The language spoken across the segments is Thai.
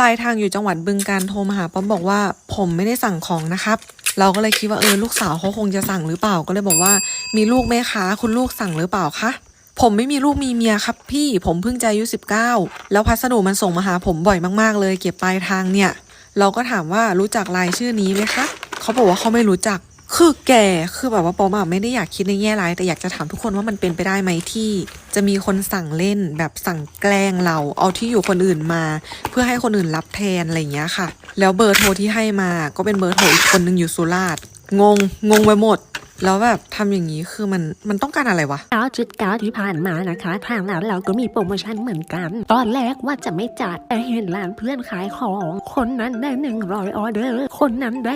ลายทางอยู่จังหวัดบึงการโทรมาหาป๊อปบอกว่าผมไม่ได้สั่งของนะครับ เราก็เลยคิดว่าเออลูกสาวเขาคงจะสั่งหรือเปล่าก็เลยบอกว่า มีลูกไหมคะ คุณลูกสั่งหรือเปล่าคะผมไม่มีลูกมีเมียครับพี่ผมเพิ่งจะอายุ19 แล้วพัสดุมันส่งมาหาผมบ่อยมากๆเลย เก็บปลายทางเนี่ย เราก็ถามว่ารู้จักรายชื่อนี้ไหมคะเขาบอกว่าเขาไม่รู้จัก คือแกคือแบบว่าปอมไม่ได้อยากคิดในแง่ร้าย แต่อยากจะถามทุกคนว่ามันเป็นไปได้ไหมที่ จะมีคนสั่งเล่นแบบสั่งแกล้งเรา เอาที่อยู่คนอื่นมา เพื่อให้คนอื่นรับแทนอะไรอย่างเงี้ยค่ะ แล้วเบอร์โทรที่ให้มาก็เป็นเบอร์โทรอีกคนนึงอยู่สุราษฎร์ งง งงไปหมด แล้วแบบทำอย่างนี้คือมันมันต้องการอะไรวะ9.9ที่ผ่านมานะคะทางร้านเราก็มีโปรโมชั่นเหมือนกัน ตอนแรกว่าจะไม่จัดแต่เห็นร้านเพื่อนขายของ คนนั้นได้ 100 ออเดอร์ คนนั้นได้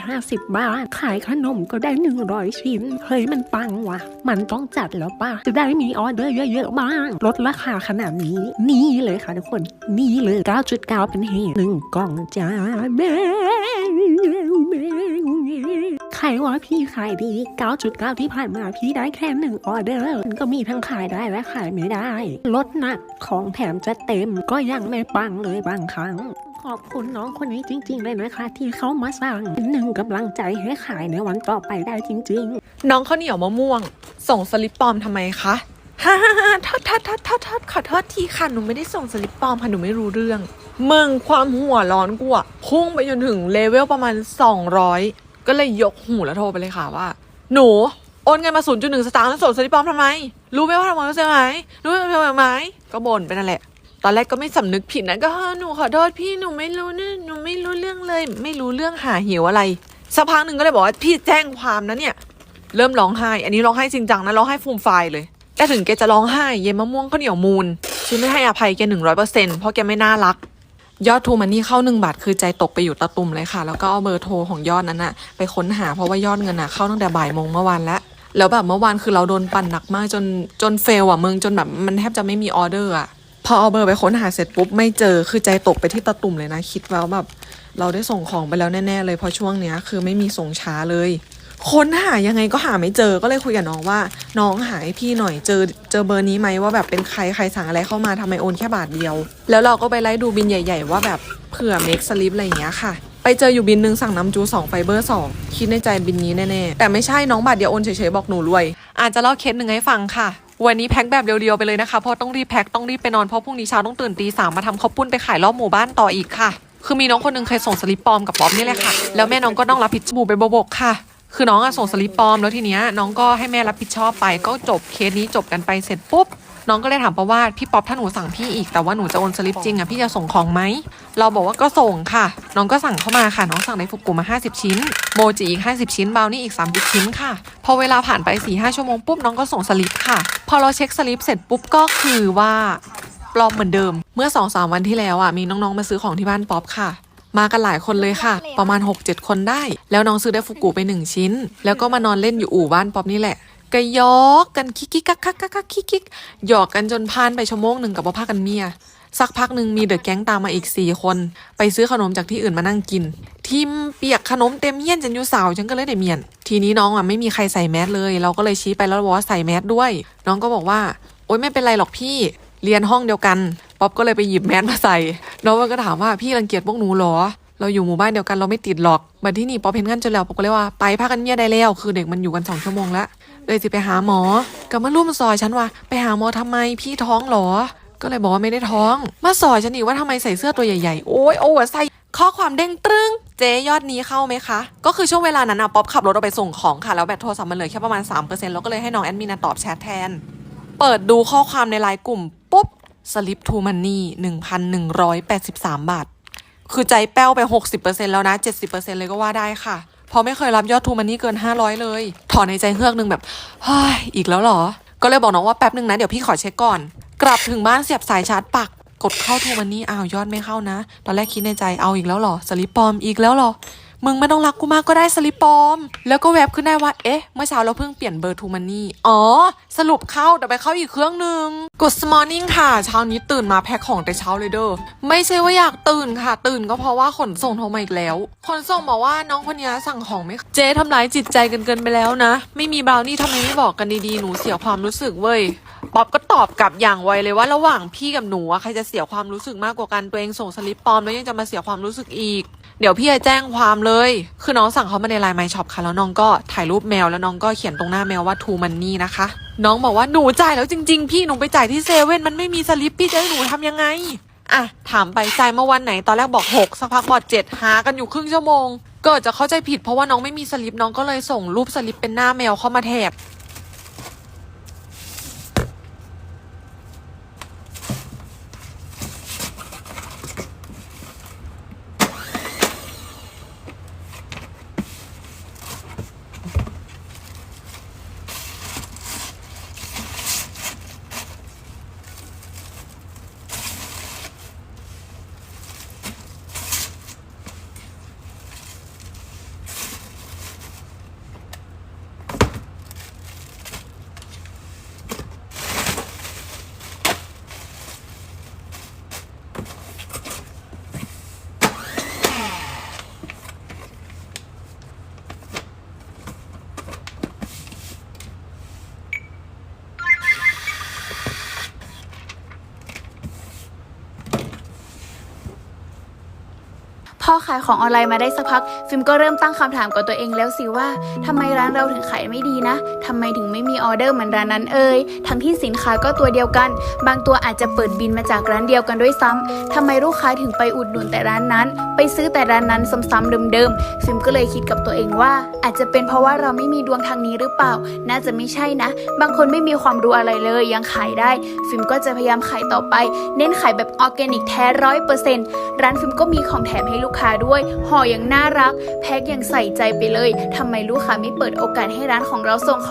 150 บาท ขายขนมก็ได้ 100 ชิ้น เฮ้ยมันปังว่ะมันต้องจัดแล้วป่ะ จะได้มีออเดอร์เยอะๆบ้าง ลดราคาขนาดนี้ นี่เลยค่ะทุกคน นี่เลย 9.9 เป็นเหตุหนึ่งกล่องจ้าแม่ ใครว่าพี่ขายดี 9.9 ที่ผ่านมาพี่ได้แค่หนึ่งออเดอร์ก็มีทั้งขายได้และขายไม่ได้ ลดหนักของแถมจะเต็มก็ยังไม่ปังเลยบางครั้ง ขอบคุณน้องคนนี้จริง ๆ เลยนะคะ ที่เขามาสั่งเป็นหนึ่งกำลังใจให้ขายในวันต่อไปได้จริง ๆ น้องข้าวเหนียวมะม่วง ส่งสลิปปลอมทำไมคะฮ่าฮ่าฮ่าทอดทอดทอดทอดทอดขอโทษทีค่ะ หนูไม่ได้ส่งสลิปปลอมค่ะ หนูไม่รู้เรื่อง มึงความหัวร้อนกูอะพุ่งไปจนถึงเลเวลประมาณ 200 ก็เลยยกหูแล้วโทรไปเลยค่ะว่า หนูโอนเงินมา 0.1 สตางค์แล้วส่งสลิปปลอมทำไม รู้ไหมว่าทำไมใช่ไหมรู้ไหมทำไมก็บ่นไปนั่นแหละ ตอนแรกก็ไม่สำนึกผิดนะก็ฮหนูขอโทษพี่หนูไม่รู้เนี่หนูไม่รู้เรื่องเลย ไม่รู้เรื่องหาหิวอะไรสักพักหนึ่งก็เลยบอกว่าพี่แจ้งความนะเนี่ย เริ่มร้องไห้ อันนี้ร้องไห้จริงจังนะร้องไห้ฟูมไฟายเลย แต่ถึงแกจะร้องไห้ เย็นมะม่วงข้าวเหนียวมูลฉันไม่ให้อภัยแกหนึ่งร้อยเปอร์เซ็นต์เพราะแกไม่น่ารัก ยอดทูมันนี่เข้าหนึ่งบาท คือใจตกไปอยู่ตะตุ่มเลยค่ะ แล้วก็เอาเบอร์โทรของยอดนั้นอะไปค้นหาเพราะว่ายอดเงินอะเข้าตั้งแต่บ่ายโมงเมื่อวานแล้ว แล้วแบบเมื่อวานคือเราโดนปั่นหนักมากจนจนเฟลอะมึงจนแบบมันแทบจะไม่มีออเดอร์อะพอเอาเบอร์ไปค้นหาเสร็จปุ๊บไม่เจอคือใจตกไปที่ตะตุ่มเลยนะ คิดว่าแบบเราได้ส่งของไปแล้วแน่ๆเลยเพราะช่วงเนี้ยคือไม่มีส่งช้าเลย ค้นหายังไงก็หาไม่เจอก็เลยคุยกับน้องว่า น้องหาให้พี่หน่อยเจอเจอเบอร์นี้ไหมว่าแบบเป็นใครใครสั่งอะไรเข้ามาทำไมโอนแค่บาทเดียว แล้วเราก็ไปไล่ดูบินใหญ่ ๆ ว่าแบบเผื่อเมคสลิปอะไรอย่างเงี้ยค่ะ ไปเจออยู่บินหนึ่งสั่งน้ำจู2ไฟเบอร์2คิดในใจบินนี้แน่ๆแต่ไม่ใช่น้องบาทเดียวโอนเฉยๆบอกหนูรวย อาจจะเล่าเคสหนึ่งให้ฟังค่ะวันนี้แพ็คแบบเดียวๆไปเลยนะคะเพราะต้องรีบแพ็คต้องรีบไปนอนเพราะพรุ่งนี้เช้าต้องตื่นตีสามมาทำข้าวปุ้นไปขายรอบหมู่บ้านต่ออีกค่ะ คือมีน้องคนหนึงเคยส่งสลิปปลอมกับป๊อปนี่แหละค่ะ แล้วแม่น้องก็ต้องรับผิดชอบไปบกค่ะ คือน้องอะส่งสลิปปลอมแล้วทีเนี้ยน้องก็ให้แม่รับผิดชอบไป ก็จบเคสนี้จบกันไปเสร็จปุ๊บน้องก็เลยถามป๊อปว่าพี่ป๊อปถ้าหนูสั่งพี่อีกแต่ว่าหนูจะโอนสลิปจริงอะพี่จะส่งของไหมเราบอกว่าก็ส่งค่ะ น้องก็สั่งเข้ามาค่ะน้องสั่งในฟุกุมา 50 ชิ้น โมจิอีก 50 ชิ้นบาวนี่อีก 30 ชิ้นค่ะ พอเวลาผ่านไป4-5ชั่วโมงปุ๊บน้องก็ส่งสลิปค่ะ พอเราเช็คสลิปเสร็จปุ๊บก็คือว่าปลอมเหมือนเดิม เมื่อ2-3วันที่แล้วอะมีน้องๆมาซื้อของที่บ้านป๊อปค่ะ มากันหลายคนเลยค่ะ ประมาณ 6-7 คนได้ แล้วน้องซื้อได้ฟุกุไป 1 ชิ้น แล้วก็มานอนเล่นอยู่อู่บ้านป๊อปนี่แหละก็ยอกกันคิกคิกคักคักคักคักคิกคิกหยอกกันจนผ่านไปชั่วโมงหนึ่งกับว่าพากันเมีย สักพักหนึ่งมีเดอะแก๊งตามมาอีกสี่คน ไปซื้อขนมจากที่อื่นมานั่งกินทิมเปียกขนมเต็มเยี่ยนจนอยูสาวฉันก็เลยได้เมียน ทีนี้น้องอะไม่มีใครใส่แมสเลย เราก็เลยชี้ไปแล้วบอกว่าใส่แมสด้วย น้องก็บอกว่า โอ๊ยไม่เป็นไรหรอกพี่ เรียนห้องเดียวกัน ป๊อปก็เลยไปหยิบแมสมาใส่น้องมันก็ถามว่าพี่รังเกียจพวกหนูหรอ เราอยู่หมู่บ้านเดียวกันเราไม่ติดหรอกบัดที่นี่ป๊อปเห็นกันจนแล้วป๊อปก็เลยว่าไปพากันเมียได้แล้ว คือเด็กมันอยู่กันสองชั่วโมงแล้วเลยสิไปหาหมอก็มาร่วมซอยฉันว่าไปหาหมอทำไมพี่ท้องหรอ ก็เลยบอกว่าไม่ได้ท้อง มาซอยฉันอีกว่าทำไมใส่เสื้อตัวใหญ่ๆโอ้ยโอ้ใส่ข้อความเด้งตรึงเจ๊ยอดนี้เข้าไหมคะ ก็คือช่วงเวลานั้นอะป๊อปขับรถออกไปส่งของค่ะ แล้วแบตโทรศัพท์มันเหลือแค่ประมาณ3%แล้วก็เลยให้น้องแอดมินตอบแชทแทน เปิดดูข้อความในไลน์กลุ่ม สลิปทูมันนี่1,183บสามบาท คือใจแป้วไป60%แล้วนะ70%เปอร์เซ็นเลยก็ว่าได้ค่ะเพราะไม่เคยรับยอดทูมันนี่เกิน500เลย ถอนในใจเฮือกหนึ่งแบบเฮ้ยอีกแล้วเหรอ ก็เลยบอกน้องว่าแป๊บหนึ่งนะ เดี๋ยวพี่ขอเช็คก่อน กลับถึงบ้านเสียบสายชาร์จปัก กดเข้าทูมันนี่อ้าวยอดไม่เข้านะ ตอนแรกคิดในใจเอาอีกแล้วเหรอสลิปปลอมอีกแล้วเหรอ มึงไม่ต้องรักกูมากก็ได้สลิปปอม แล้วก็แวบขึ้นได้ว่า เอ๊ะ เมื่อเช้าเราเพิ่งเปลี่ยนเบอร์ทูมันนี่ อ๋อ สรุปเข้าแต่ไปเข้าอีกเครื่องหนึ่ง Good morning ค่ะ เช้านี้ตื่นมาแพ็คของแต่เช้าเลยเด้อ ไม่ใช่ว่าอยากตื่นค่ะ ตื่นก็เพราะว่าขนส่งโทรมาอีกแล้ว ขนส่งบอกว่าน้องคนนี้สั่งของไม่เจ๊ทำร้ายจิตใจกันเกินไปแล้วนะ ไม่มีบราวนี่ทำไมไม่บอกกันดีๆ หนูเสียความรู้สึกเว้ยป๊อปก็ตอบกลับอย่างไวเลยว่าระหว่างพี่กับหนูอะใครจะเสียความรู้สึกมากกว่ากันตัวเองส่งสลิปปลอมแล้วยังจะมาเสียความรู้สึกอีก เดี๋ยวพี่จะแจ้งความเลย คือน้องสั่งเขามาในไลน์ไมช็อปค่ะ แล้วน้องก็ถ่ายรูปแมว แล้วน้องก็เขียนตรงหน้าแมวว่า to money นะคะ น้องบอกว่าหนูจ่ายแล้วจริง ๆ พี่หนูไปจ่ายที่เซเว่นมันไม่มีสลิปพี่จะให้หนูทำยังไงอะถามไปจ่ายเมื่อวันไหนตอนแรกบอกหกสักพักบอกเจ็ดหากันอยู่ครึ่งชั่วโมงเกิดจะเข้าใจผิดเพราะว่าน้องไม่มีสลิปน้องก็เลยส่งรูปสลิปเป็นหน้าแมวเข้ามาแทบ อขายของออนไลน์มาได้สักพัก ฟิล์มก็เริ่มตั้งคำถามกับตัวเองแล้วสิว่าทำไมร้านเราถึงขายไม่ดีนะทำไมถึงไม่มีออเดอร์เหมือนร้านนั้นเอ่ยทั้งที่สินค้าก็ตัวเดียวกัน บางตัวอาจจะเปิดบินมาจากร้านเดียวกันด้วยซ้ำทำไมลูกค้าถึงไปอุดหนุนแต่ร้านนั้น ไปซื้อแต่ร้านนั้นซ้ำๆเดิมๆฟิล์มก็เลยคิดกับตัวเองว่า อาจจะเป็นเพราะว่าเราไม่มีดวงทางนี้หรือเปล่า น่าจะไม่ใช่นะ บางคนไม่มีความรู้อะไรเลยยังขายได้ ฟิล์มก็จะพยายามขายต่อไป เน้นขายแบบออร์แกนิกแท้ร้อยเปอร์เซ็นต์ร้านฟิล์มก็มีของแถมให้ลูกค้าด้วยห่ออย่างน่ารัก แพ็คอย่างใส่ใจไปเลยทำไมลูกค้าไม่เปิดโอกาสให้ร้านของเราส่งข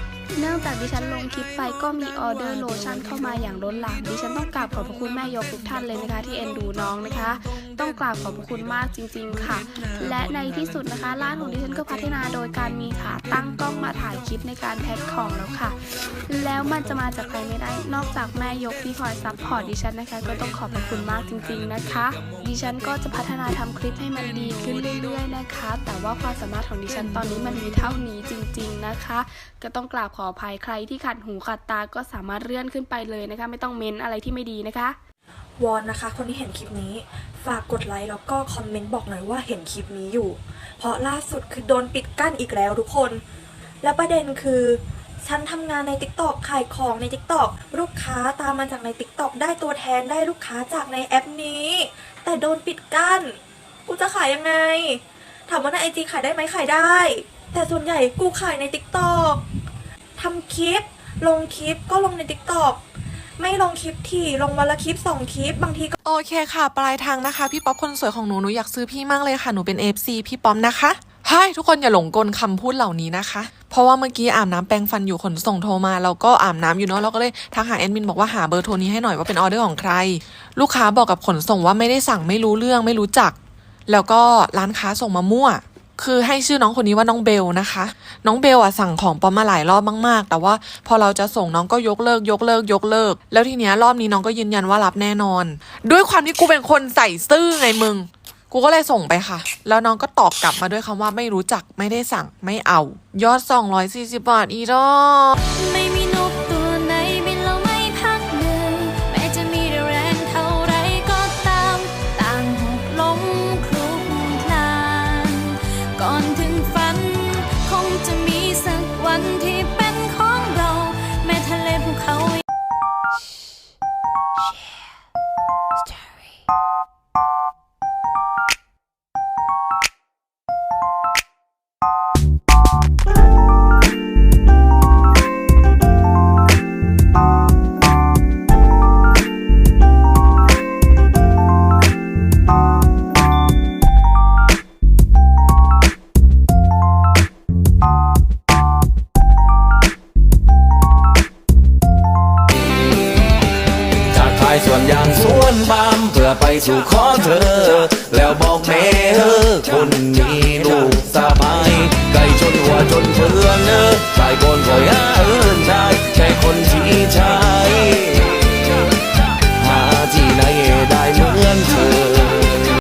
ดิฉันลงคลิปไปก็มีออเดอร์โลชั่นเข้ามาอย่างล้นหลามดิฉันต้องกราบขอบพระคุณแม่ยกทุกท่านเลยนะคะ ที่เอ็นดูน้องนะคะ ต้องกราบขอบพระคุณมากจริง ๆ ค่ะ และในที่สุดนะคะร้านของดิฉันก็พัฒนาโดยการมีขาตั้งกล้องมาถ่ายคลิปในการแพ็คของแล้วค่ะ แล้วมันจะมาจากใครไม่ได้ นอกจากแม่ยกที่คอยซัพพอร์ตดิฉันนะคะ ก็ต้องขอบพระคุณมากจริง ๆนะคะ ดิฉันก็จะพัฒนาทำคลิปให้มันดีขึ้นเรื่อย ๆ นะคะ แต่ว่าความสามารถของดิฉันตอนนี้มันมีเท่านี้จริง ๆนะคะ ก็ต้องกราบขออภัยใครที่ขัดหูขัดตาก็สามารถเลื่อนขึ้นไปเลยนะคะ ไม่ต้องเม้นอะไรที่ไม่ดีนะคะ วอนนะคะ คนที่เห็นคลิปนี้ ฝากกดไลค์แล้วก็คอมเมนต์บอกหน่อยว่าเห็นคลิปนี้อยู่ เพราะล่าสุดคือโดนปิดกั้นอีกแล้วทุกคน และประเด็นคือฉันทำงานใน t ิ k t o k ขายของใน t ิ k t o k ลูกค้าตามมาจากใน t ิ k t o k ได้ตัวแทนได้ลูกค้าจากในแอปนี้ แต่โดนปิดกั้น กูจะขายยังไง ถามว่าในไอจีขายได้ไหมขายได้ แต่ส่วนใหญ่กูขายใน t ิ k t o k ทำคลิป ลงคลิปก็ลงใน t ิ k t o k ไม่ลงคลิปที่ลงวันละคลิปสองคลิปบางทีก็ โอเคค่ะ ปลายทางนะคะ พี่ป๊อปคนสวยของหนูหนูอยากซื้อพี่มากเลยค่ะ หนูเป็น FC พี่ป๊อปนะคะใช่ทุกคนอย่าหลงกลคำพูดเหล่านี้นะคะ เพราะว่าเมื่อกี้อาบน้ำแปรงฟันอยู่ขนส่งโทรมาเราก็อาบน้ำอยู่เนาะเราก็เลยทักหาแอดมินบอกว่าหาเบอร์โทรนี้ให้หน่อยว่าเป็นออเดอร์ของใคร ลูกค้าบอกกับขนส่งว่าไม่ได้สั่งไม่รู้เรื่องไม่รู้จัก แล้วก็ร้านค้าส่งมามั่ว คือให้ชื่อน้องคนนี้ว่าน้องเบลนะคะ น้องเบลอะสั่งของปอมมาหลายรอบมากๆ แต่ว่าพอเราจะส่งน้องก็ยกเลิก ยกเลิก ยกเลิก แล้วทีเนี้ยรอบนี้น้องก็ยืนยันว่ารับแน่นอน ด้วยความที่กูเป็นคนใส่ซื่อไงมึง กูก็เลยส่งไปค่ะ แล้วน้องก็ตอบกลับมาด้วยคำว่าไม่รู้จักไม่ได้สั่งไม่เอา ยอด 240 บาทอีดอกไม่มี วันที่เป็นของเราแม้ทะเลภูเขาจางสวนปามเพื่อไปสู่ขอเธอ แล้วบอกแม่เธอคนนี้ลูกสบายไก่ชนหัวจนเพื่อนเนอชายคนก็ย่าเอินชายชาคนที่ใชา